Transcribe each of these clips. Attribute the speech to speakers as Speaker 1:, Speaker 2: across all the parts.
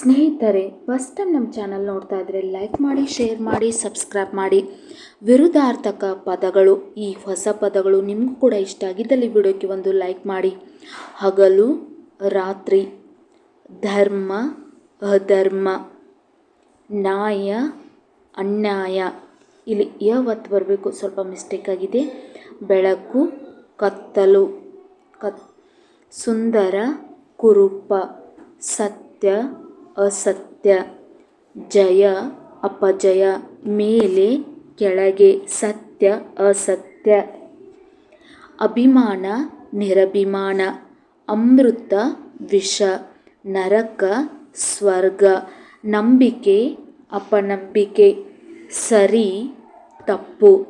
Speaker 1: ಸ್ನೇಹಿತರೆ, first time ನಮ್ಮ channel ನೋಡ್ತಾ ಇದ್ದರೆ ಲೈಕ್ ಮಾಡಿ ಶೇರ್ ಮಾಡಿ ಸಬ್ಸ್ಕ್ರೈಬ್ ಮಾಡಿ. ವಿರುದ್ಧಾರ್ಥಕ ಪದಗಳು, ಈ ಹೊಸ ಪದಗಳು ನಿಮಗೂ ಕೂಡ ಇಷ್ಟ ಆಗಿದ್ದಲ್ಲಿ ವಿಡಿಯೋಕ್ಕೆ ಒಂದು ಲೈಕ್ ಮಾಡಿ. ಹಗಲು, ರಾತ್ರಿ, ಧರ್ಮ, ಅಧರ್ಮ, ನ್ಯಾಯ, ಅನ್ಯಾಯ. ಇಲ್ಲಿ ಯಾವತ್ತು ಬರಬೇಕು? ಸ್ವಲ್ಪ ಮಿಸ್ಟೇಕ್ ಆಗಿದೆ. ಬೆಳಕು, ಕತ್ತಲು, ಕತ್, ಸುಂದರ, ಕುರುಪ, ಸತ್ಯ ಅಸತ್ಯ, ಜಯ, ಅಪಜಯ ಮೇಲೆ ಕೆಳಗೆ ಸತ್ಯ, ಅಸತ್ಯ. ಅಭಿಮಾನ, ನಿರಭಿಮಾನ, ಅಮೃತ, ವಿಷ, ನರಕ, ಸ್ವರ್ಗ, ನಂಬಿಕೆ, ಅಪನಂಬಿಕೆ, ಸರಿ, ತಪ್ಪು,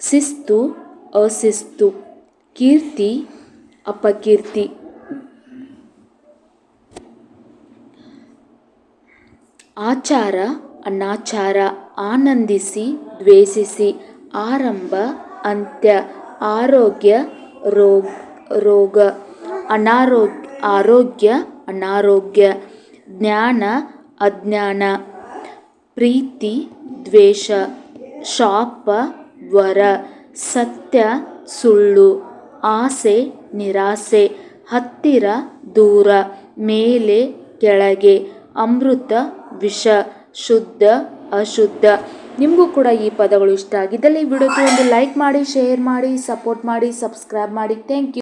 Speaker 1: ಶಿಸ್ತು, ಅಶಿಸ್ತು, ಕೀರ್ತಿ, ಅಪಕೀರ್ತಿ. ಆಚಾರ, ಅನಾಚಾರ, ಆನಂದಿಸಿ, ದ್ವೇಷಿಸಿ, ಆರಂಭ, ಅಂತ್ಯ, ಆರೋಗ್ಯ, ರೋಗ ರೋಗ ಅನಾರೋಗ್ಯ ಆರೋಗ್ಯ, ಅನಾರೋಗ್ಯ, ಜ್ಞಾನ, ಅಜ್ಞಾನ, ಪ್ರೀತಿ, ದ್ವೇಷ, ಶಾಪ, ವರ, ಸತ್ಯ, ಸುಳ್ಳು, ಆಸೆ, ನಿರಾಸೆ, ಹತ್ತಿರ, ದೂರ, ಮೇಲೆ, ಕೆಳಗೆ, ಅಮೃತ ವಿಷ, ಶುದ್ಧ, ಅಶುದ್ಧ. ನಿಮಗೂ ಕೂಡ ಈ ಪದಗಳು ಇಷ್ಟ ಆಗಿದ್ದಲ್ಲಿ ವಿಡಿಯೋಗೆ ಒಂದು ಲೈಕ್ ಮಾಡಿ ಶೇರ್ ಮಾಡಿ ಸಪೋರ್ಟ್ ಮಾಡಿ ಸಬ್ಸ್ಕ್ರೈಬ್ ಮಾಡಿ. Thank you